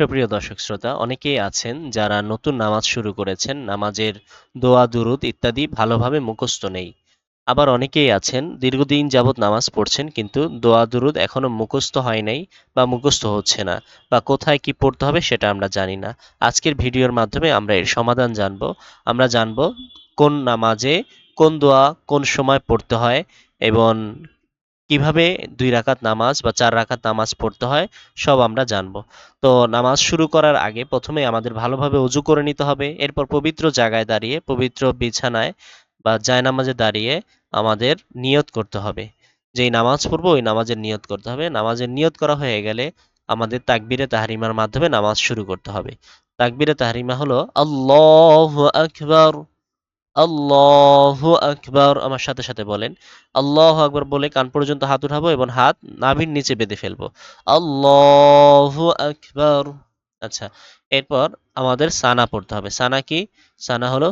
সুপ্রিয় দর্শক শ্রোতা, অনেকেই আছেন যারা নতুন নামাজ শুরু করেছেন, নামাজের দোয়া, দুরুদ ইত্যাদি ভালোভাবে মুখস্থ নেই। আবার অনেকেই আছেন, দীর্ঘদিন যাবৎ নামাজ পড়ছেন কিন্তু দোয়া, দুরুদ এখনও মুখস্থ হয় নাই বা মুখস্থ হচ্ছে না বা কোথায় কি পড়তে হবে সেটা আমরা জানি না। আজকের ভিডিওর মাধ্যমে আমরা এর সমাধান জানব। আমরা জানব কোন নামাজে কোন দোয়া কোন সময় পড়তে হয় এবং কীভাবে দুই রাকাত নামাজ বা চার রাকাত নামাজ পড়তে হয়, সব আমরা জানব। তো নামাজ শুরু করার আগে প্রথমে আমাদের ভালোভাবে অজু করে নিতে হবে। এরপর পবিত্র জায়গায় দাঁড়িয়ে, পবিত্র বিছানায় বা জায়নামাজে দাঁড়িয়ে আমাদের নিয়ত করতে হবে। যেই নামাজ পড়ব, ওই নামাজের নিয়ত করতে হবে। নামাজের নিয়ত করা হয়ে গেলে আমাদের তাকবিরে তাহারিমার মাধ্যমে নামাজ শুরু করতে হবে। তাকবিরে তাহারিমা হলো, আল্লাহ আকবার। আল্লাহু আকবার আমার সাথে সাথে বলেন। আল্লাহ আকবার বলে কান পর্যন্ত হাত উঠাবো এবং হাত নাভির নিচে বেঁধে ফেলব। আল্লাহু আকবার আচ্ছা এরপর আমাদের সানা পড়তে হবে। সানা কি? সানা হলো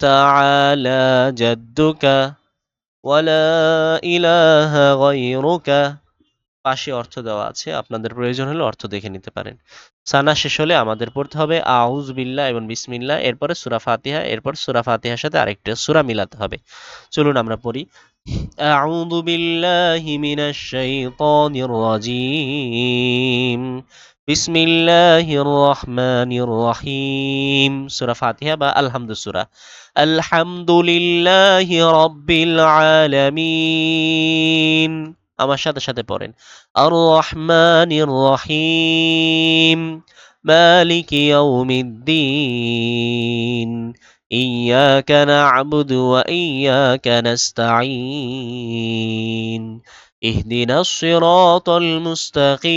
তাআলা জাদ্দুকা লা ইলাহা গায়রুকা পাশে অর্থ দেওয়া আছে আপনাদের প্রয়োজন হলে অর্থ দেখে নিতে পারেন সানা শেষ হলে আমাদের পড়তে হবে আউজ বিল্লাহ এবং বিসমিল্লাহ এরপরে সুরা ফাতিহা এরপর সুরা ফাতিহার সাথে আরেকটা সুরা মিলাতে হবে চলুন আমরা পড়ি أعوذ بالله من الشيطان الرجيم بسم الله الرحمن الرحيم سورة فاتحة با الحمد سورة الحمد لله رب العالمين আমার সাথে সাথে পড়েন আর রহমান রহিম মালিক ইয়াউমিদ্দিন إياك نعبد وإياك نستعين اهدنا الصراط المستقيم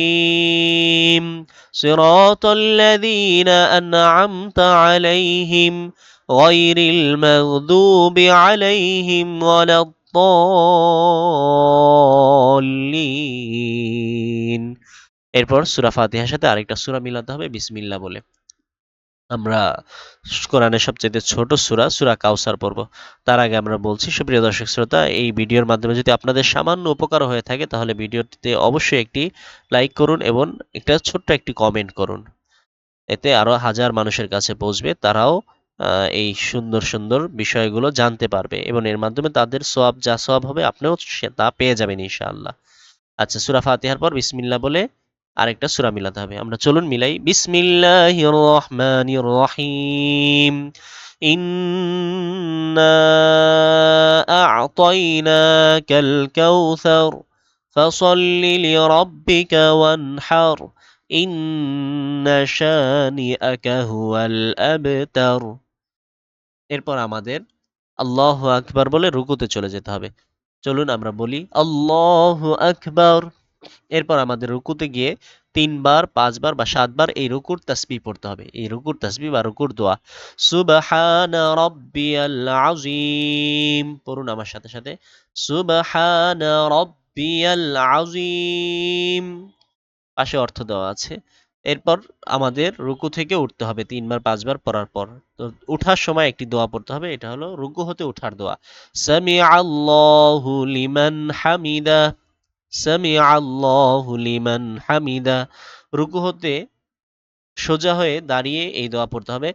صراط الذين أنعمت عليهم غير المغضوب عليهم ولا الضالين এরপর সূরা ফাতিহার সাথে আরেকটা সূরা মিলাতে হবে, বিসমিল্লাহ বলে। আমরা কোরআনের সবচেয়ে ছোট সূরা সূরা কাউসার পড়ব। তার আগে আমরা বলছি, সুপ্রিয় দর্শক শ্রোতা, এই ভিডিওর মাধ্যমে যদি আপনাদের সামান্য উপকার হয়ে থাকে, তাহলে ভিডিওটিতে অবশ্যই একটি লাইক করুন এবং একটা ছোট্ট একটি কমেন্ট করুন। এতে আরও হাজার মানুষের কাছে পৌঁছবে, তারাও এই সুন্দর সুন্দর বিষয়গুলো জানতে পারবে এবং এর মাধ্যমে তাদের সওয়াব, যা সওয়াব হবে আপনিও তা পেয়ে যাবেন ইনশাআল্লাহ। আচ্ছা সুরা ফাতিহার পর বিসমিল্লাহ বলে আরেকটা সুরা মিলাতে হবে। আমরা চলুন মিলাই। বিসমিল্লাহির রহমানির রহিম ওয়ানহার। ইন্না শানিআকা হুয়াল আবতার। এরপর আমাদের আল্লাহ আকবার বলে রুকুতে চলে যেতে হবে। চলুন আমরা বলি আল্লাহ আকবার। এরপর আমাদের রুকুতে গিয়ে তিনবার, পাঁচবার বা সাতবার এই রুকুর তাসবি পড়তে হবে। এই রুকুর তাসবি বা রুকুর দোয়া। সুবহানা রাব্বিয়াল আযীম। পড়ুন আমার সাথে সাথে। সুবহানা রাব্বিয়াল আযীম। পাশে অর্থ দেওয়া আছে। এরপর আমাদের রুকু থেকে উঠতে হবে তিনবার, পাঁচবার পড়ার পর। তো উঠার সময় একটি দোয়া পড়তে হবে, এটা হলো রুকু হতে উঠার দোয়া। সামি লিমান হামিদা সামি লিমান হামিদা। রুকু হতে সোজা হয়ে দাঁড়িয়ে এই দোয়া পড়তে হবে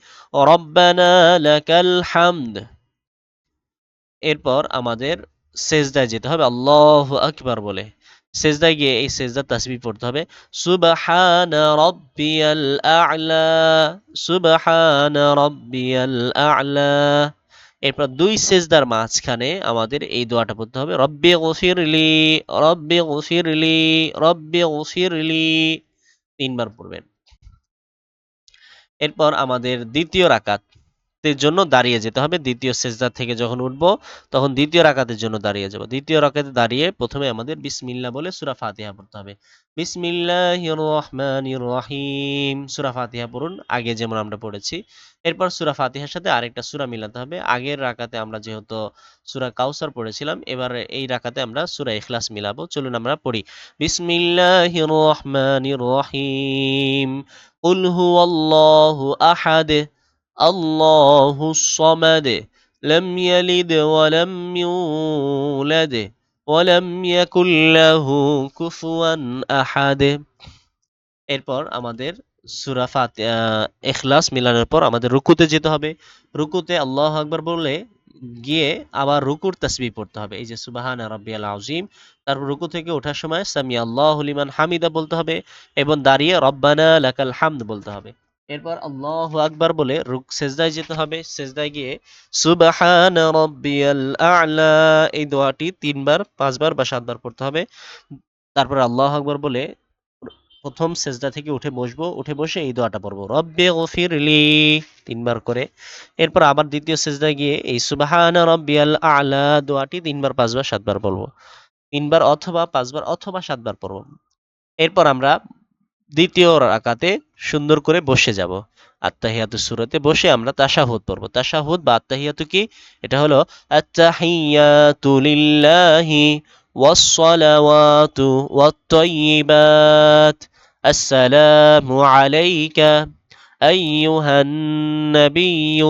লাকাল হামদ। এরপর আমাদের সেজদায় যেতে হবে, আল্লাহ আকবার বলে। সেজদায় গিয়ে এই সেজদার তাসবিহ পড়তে হবে। সুবহানা রাব্বিয়াল আ'লা, সুবহানা রাব্বিয়াল আ'লা। এরপর দুই সেজদার মাঝখানে আমাদের এই দোয়াটা পড়তে হবে। রব্বি গফিরলি রব্বি গফিরলি রব্বি গফিরলি। তিনবার পড়বেন। এরপর আমাদের দ্বিতীয় রাকাতের জন্য দাঁড়িয়ে যেতে হবে দ্বিতীয় সেজদা থেকে যখন উঠব তখন দ্বিতীয় রাকাতের জন্য দাঁড়িয়ে যাব দ্বিতীয় রাকাতে দাঁড়িয়ে প্রথমে আমাদের বিসমিল্লাহ বলে সূরা ফাতিহা পড়তে হবে বিসমিল্লাহির রহমানির রহিম সূরা ফাতিহা পড়ুন আগে যেমন আমরা পড়েছি এরপর সূরা ফাতিহার সাথে আরেকটা সূরা মিলাতে হবে আগের রাকাতে আমরা যেহেতু সূরা কাউসার পড়েছিলাম এবার এই রাকাতে আমরা সূরা ইখলাস মিলাবো চলুন আমরা পড়ি বিসমিল্লাহির রহমানির রহিম قل هو الله أحد الله الصمد لم يلد ولم يولد ولم يكن له كفوا أحد এরপর আমাদের সূরা ফাতিহা ইখলাস মিলানোর পর আমাদের রুকুতে যেতে হবে রুকুতে আল্লাহু আকবার বলে গিয়ে আবার রুকুর তাসবিহ পড়তে হবে এই যে সুবহান রাব্বিয়াল আযীম তারপর রুকু থেকে ওঠার সময় সামি আল্লাহু লিমান হামিদা বলতে হবে এবং দাঁড়িয়ে রব্বানা লাকাল হামদ বলতে হবে এরপর আল্লাহু আকবার বলে, রুক, সেজদায় যেতে হবে। সেজদায় গিয়ে, সুবহান রাব্বিয়াল আ'লা, এই দোয়াটি তিনবার, পাঁচবার বা সাতবার পড়তে হবে। তারপর আল্লাহু আকবার বলে, প্রথম সেজদা থেকে উঠে বসবো, উঠে বসে এই দোয়াটা পড়ব। রব্বে গফিরলি, তিনবার করে। এরপর আবার দ্বিতীয় সেজদায় গিয়ে, এই সুবহানা রব্বিয়াল আ'লা দোয়াটি তিনবার, পাঁচবার, সাতবার বলব তিনবার অথবা পাঁচবার অথবা সাতবার পড়ব। এরপর আমরা দ্বিতীয় রাকাতে সুন্দর করে বসে যাব আত্তাহিয়াতু সূরাতে বসে আমরা তাশাহুদ পড়ব তাশাহুদ বা আত্তাহিয়াতু কি এটা হলো আত্তাহিয়াতু লিল্লাহি والصلوات والطيبات السلام عليك أيها النبي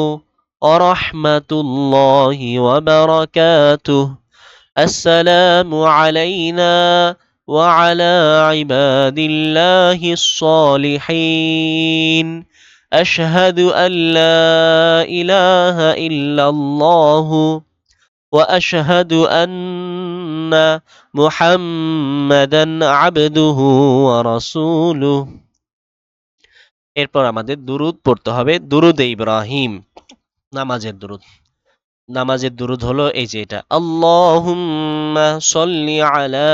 ورحمة الله وبركاته السلام علينا وعلى عباد الله الصالحين أشهد أن لا إله إلا الله وأشهد أن محمدا عبده ورسوله এরপর আমাদের দুরুদ পড়তে হবে দুরুদ ইব্রাহিম নামাজের দুরুদ নামাজের দুরুদ হলো এই যে এটা আল্লাহুম্মা সাল্লি আলা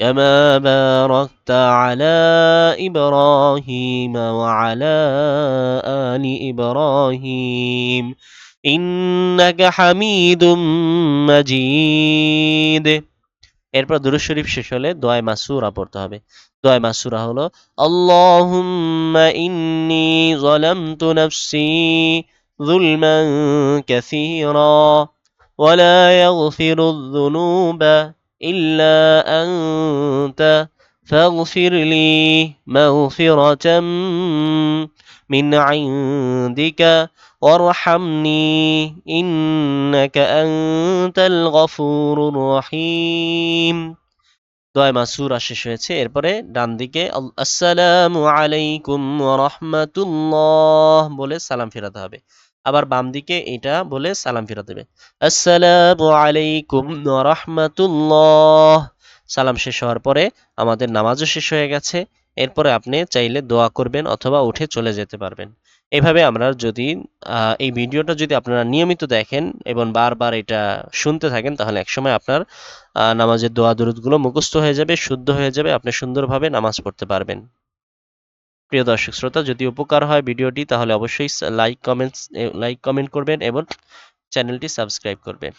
كما باركت على إبراهيم وعلى آل إبراهيم إنك حميد مجيد এরপর দুরুদ শরীফ শেষ হলে দোয়ায় মাসুরা পড়তে হবে দোয়ায় মাসুরা হলো আল্লাহুম্মা ইন্নী যালামতু নাফসি যুলমান কাসীরা ولا يغفر الذنوب إلا أنت فاغفر لي مغفرة من عندك وارحمني إنك أنت الغفور الرحيم দোয়া মাসুরা শেষ হয়েছে এরপরে ডান দিকে আল- আসসালামু আলাইকুম ওয়া রাহমাতুল্লাহ বলে সালাম ফেরাতে হবে আবার বাম দিকে এটা বলে সালাম ফেরাতে হবে আসসালামু আলাইকুম ওয়া সালাম শেষ হওয়ার পরে আমাদের নামাজও শেষ হয়ে গেছে। এরপরে আপনি চাইলে দোয়া করবেন অথবা উঠে চলে যেতে পারবেন। এভাবে আমরা যদি এই ভিডিওটা যদি আপনারা নিয়মিত দেখেন এবং বারবার এটা শুনতে থাকেন, তাহলে একসময় আপনার নামাজের দোয়া দরুদগুলো মুখস্থ হয়ে যাবে, শুদ্ধ হয়ে যাবে, আপনি সুন্দরভাবে নামাজ পড়তে পারবেন। প্রিয় দর্শক শ্রোতা, যদি উপকার হয় ভিডিওটি, তাহলে অবশ্যই লাইক কমেন্টস লাইক কমেন্ট করবেন এবং চ্যানেলটি সাবস্ক্রাইব করবেন।